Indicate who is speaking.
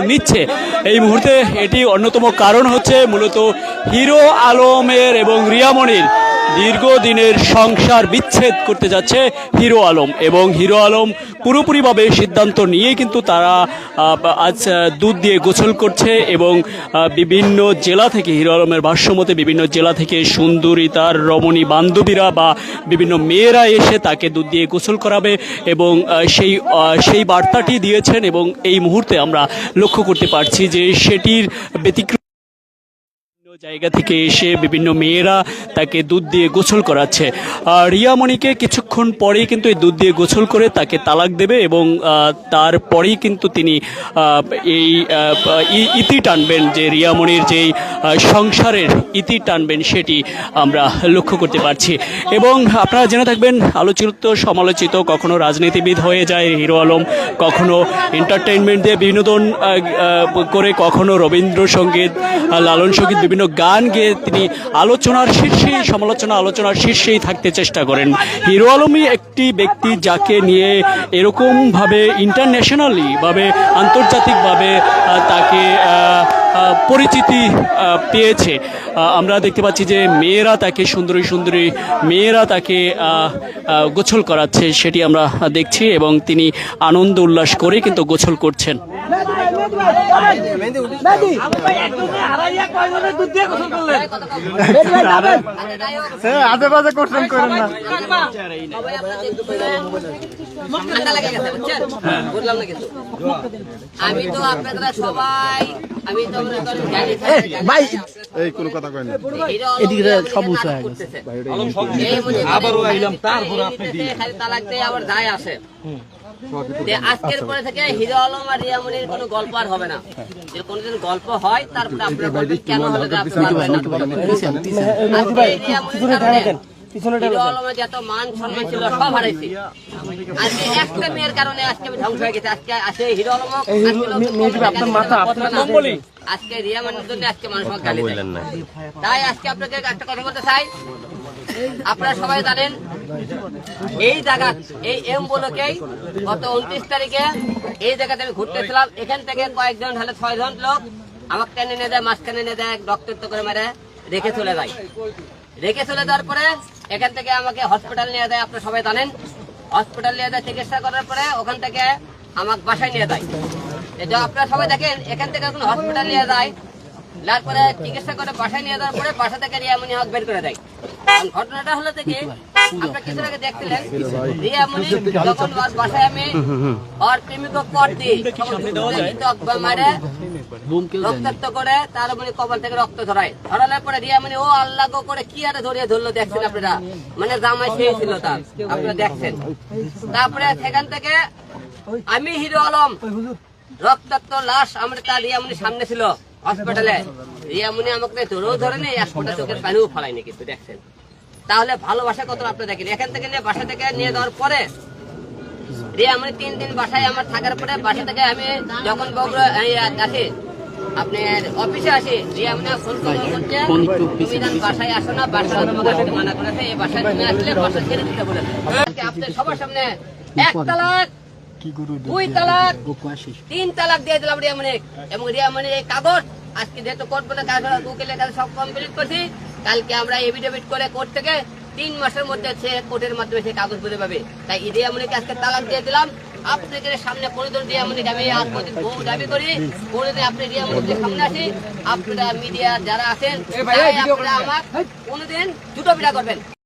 Speaker 1: নিচ্ছে। এই মুহূর্তে এটি অন্যতম কারণ হচ্ছে মূলত হিরো আলমের এবং রিয়ামণির দীর্ঘদিনের সংসার বিচ্ছেদ করতে যাচ্ছে হিরো আলম এবং হিরো আলম পুরোপুরিভাবে সিদ্ধান্ত নিয়ে কিন্তু তারা আজ দুধ দিয়ে গোসল করছে এবং বিভিন্ন জেলা থেকে হিরো আলমের ভাষ্যমতে বিভিন্ন জেলা থেকে সুন্দরী তার রমণী বান্ধবীরা বা বিভিন্ন মেয়েরা এসে তাকে দুধ দিয়ে গোসল করাবে এবং সেই সেই বার্তাটি দিয়েছেন এবং এই মুহূর্তে আমরা লক্ষ্য করতে পারছি যে সেটির ব্যতিক্রম জায়গা থেকে এসে বিভিন্ন মেয়েরা তাকে দুধ দিয়ে গোসল করাচ্ছে। আর রিয়ামণিকে কিছুক্ষণ পরেই কিন্তু এই দুধ দিয়ে গোসল করে তাকে তালাক দেবে এবং তারপরেই কিন্তু তিনি এই ইতি টানবেন যে রিয়ামণির যেই সংসারের ইতি টানবেন সেটি আমরা লক্ষ্য করতে পারছি। এবং আপনারা জেনে থাকবেন, আলোচিত, সমালোচিত, কখনো রাজনীতিবিদ হয়ে যায় হিরো আলম, কখনো এন্টারটেইনমেন্ট দিয়ে বিনোদন করে, কখনো রবীন্দ্রসঙ্গীত লালন সংগীত, বিভিন্ন গান গেয়ে তিনি আলোচনার শীর্ষে সমালোচনা আলোচনার শীর্ষেই থাকতে চেষ্টা করেন। হিরো আলমই একটি ব্যক্তি যাকে নিয়ে এরকমভাবে ইন্টারন্যাশনালি ভাবে, আন্তর্জাতিকভাবে তাকে পরিচিতি পেয়েছে। আমরা দেখতে পাচ্ছি যে মেয়েরা তাকে সুন্দরী সুন্দরী মেয়েরা তাকে গোসল করাচ্ছে, সেটি আমরা দেখছি এবং তিনি আনন্দ উল্লাস করে কিন্তু গোসল করছেন।
Speaker 2: আজে বাজে কোশ্চেন করেন না
Speaker 3: আমি তো আপনারা সবাই আমি তো করেন জানি ভাই
Speaker 2: এই কোনো কথা কয় না
Speaker 3: এদিকে সব উঁচু হয়ে গেছে আবারও আইলাম তারপর আপনি খালি তালাক দিয়ে আবার যায় আসে। আজকের পরে থেকে হিরো আলম আর রিয়ামনির কোনো গল্প আর হবে না। যে কোনোদিন গল্প হয় তারপরে আপনারা বলবেন কেন হলো যে আপনারা পারবেন আজকে রিয়ামনির মান হয়ে জন্য মানুষ গালি তাই আজকে আপনাকে একটা কথা বলতে চাই। আপনারা সবাই জানেন, এই জায়গা, এই এম বলকেই গত উনত্রিশ তারিখে এই জায়গাতে আমি ঘুরতেছিলাম এখান থেকে কয়েকজন, হলে ছয়জন লোক আমাকে টেনে নিয়ে দেয় মাঝখানে নিয়ে দেয় রক্তাক্ত করে মেরে রেখে চলে যায়। রেখে চলে যাওয়ার পরে এখান থেকে আমাকে হসপিটাল নিয়ে দেয় আপনারা সবাই জানেন। হসপিটাল নিয়ে দেয় চিকিৎসা করার পরে ওখান থেকে আমাকে বাসায় নিয়ে যায়। আপনারা সবাই দেখেন, এখান থেকে এখন হসপিটাল নিয়ে যায় তারপরে চিকিৎসা করে বাসায় নিয়ে যাওয়ার পরে বাসা থেকে রিয়ামনি হক বের করে দেয়। ঘটনাটা হলো থেকে আপনারা কিছু আগে দেখছিলেন যখন ওর বাসায় আমি ওর প্রেমিক পট দিই মারে রক্তাক্ত করে তার মানে কপাল থেকে রক্ত ধরায় ধরানোর পরে রিয়ামনি ও আল্লাহ গো করে কি আরে ধরিয়ে ধরলো দেখছেন আপনারা? মানে জামাই সেই ছিল তার আপনারা দেখছেন। তারপরে সেখান থেকে আমি হিরো আলম রক্তাক্ত লাশ আমরা তার রিয়ামনি সামনে ছিল। হসপিটালে। আমাকে ধরেও ধরে নেই এক ফোঁটা চোখের পানিও কিন্তু দেখছেন তাহলে ভালোবাসা কত আপনি দেখেন? এখান থেকে নিয়ে বাসা থেকে নিয়ে যাওয়ার পরে তিন দিন বাসায় আমার থাকার পরে বাসা থেকে আমি যখন বগুড়া আসি আপনার অফিসে আসি রিয়ামনি ফোন করে বলছে তুমি যেন বাসায় আসো না বাসা তোমাকে মানা করেছে এই বাসায় তুমি আসলে বাসা ছেড়ে দিতে বলেছে। আপনার সবার সামনে এক তালাক দুই তালাক। তিন তালাক দিয়ে দিলাম রিয়ামনি এবং রিয়ামনির এই কাগজ। আজকে যেহেতু কোর্ট বলে কাগজ উকিলের কাছে সব কমপ্লিট করছি। কালকে আমরা এভিডেভিট করে কোর্ট থেকে তিন মাসের মধ্যে সে কোর্টের মাধ্যমে সে কাগজ বুঝে পাবে। তাই এই রিয়ামনিকে আজকে তালাক দিয়ে দিলাম। আপনাদের সামনে কোনোদিন রিয়ামনিকে আমি আর কোনোদিন বউ দাবি করি কোনোদিন আপনি রিয়ামনিকে সামনে আসি। আপনারা মিডিয়া যারা আছেন আপনারা আমার কোনোদিন দুটো বিড়া করবেন।